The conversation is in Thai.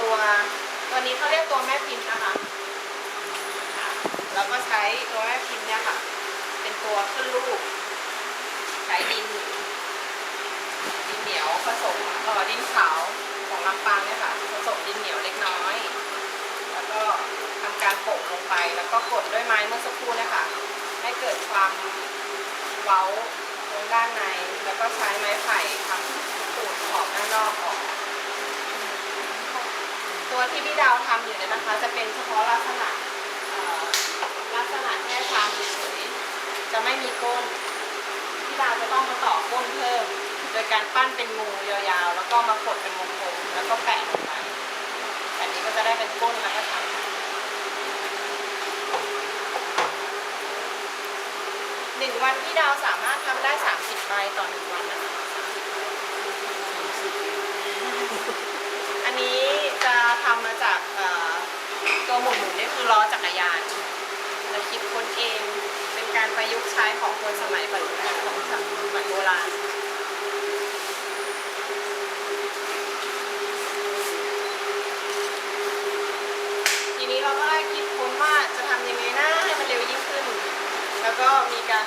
ตัวตัวนี้เขาเรียกตัวแม่พิมพ์นะคะแล้วก็ใช้ตัวแม่พิมพ์เนี่ยค่ะ เป็นตัวขึ้นรูป ใช้ดินดินเหนียวผสมเอ่อดินขาวของลำปางเนี่ยค่ะผสมดินเหนียวเล็กน้อย แล้วก็ทำการโปะลงไป แล้วก็กดด้วยไม้เมื่อสักครู่เนี่ยค่ะให้เกิดความเว้าตรงด้านใน แล้วก็ใช้ไม้ไผ่ทำตูดขอบด้านนอกออก ตัวที่พี่ดาวทำอยู่เนี่ยนะคะ จะเป็นเฉพาะลักษณะลักษณะแค่ชามเฉยๆจะไม่มีก้นพี่ดาวจะต้องมาต่อก้นเพิ่ม โดยการปั้นเป็นงูยาวๆ แล้วก็มากดเป็นวงกลมแล้วก็แปะลงไปแบบนี้ก็จะได้เป็นก้นแล้วก็ทำหนึ่งวันพี่ดาวสามารถทำได้30ใบต่อหนึ่งวันนะคะอันนี้จะทำมาจากเอ่อ ตัวหมุนๆนี่คือล้อจักรยานเราคิดค้นเอง เป็นการประยุกต์ใช้ของคนสมัยปัจจุบันของสมัยโบราณทีนี้เราก็ได้คิดค้นว่าจะทำยังไงนะให้มันเร็วยิ่งขึ้น แล้วก็มีการ